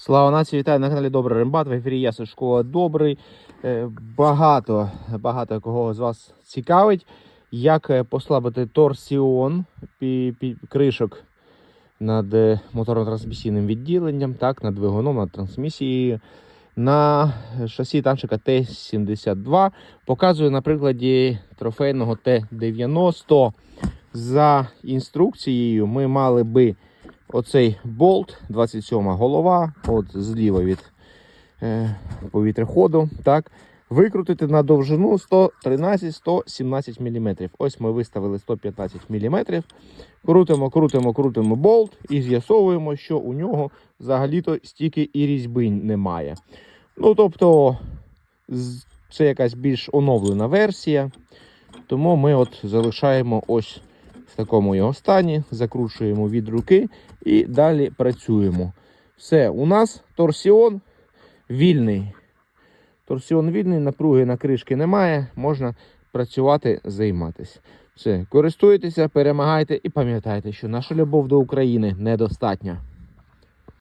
Слава нації, вітаю на каналі Добрий Рембат. В ефірі я Сашко Добрий. Е, Багато, багато кого з вас цікавить, як е, послабити торсіон кришок над е, моторно-трансмісійним відділенням, так, над двигуном, над трансмісією. На шасі танчика Т-72 показую на прикладі трофейного Т-90. За інструкцією ми мали би оцей болт, 27 голова, от зліва від е, повітряходу, так, викрутити на довжину 113-117 мм. Ось ми виставили 115 мм. Крутимо, крутимо, крутимо болт і з'ясовуємо, що у нього взагалі-то стільки і різьби немає. Ну, тобто, це якась більш оновлена версія. Тому ми от залишаємо ось в такому його стані, закручуємо від руки і далі працюємо. Все, у нас торсіон вільний. Торсіон вільний, напруги на кришки немає, можна працювати, займатися. Все, користуйтеся, перемагайте і пам'ятайте, що наша любов до України недостатня.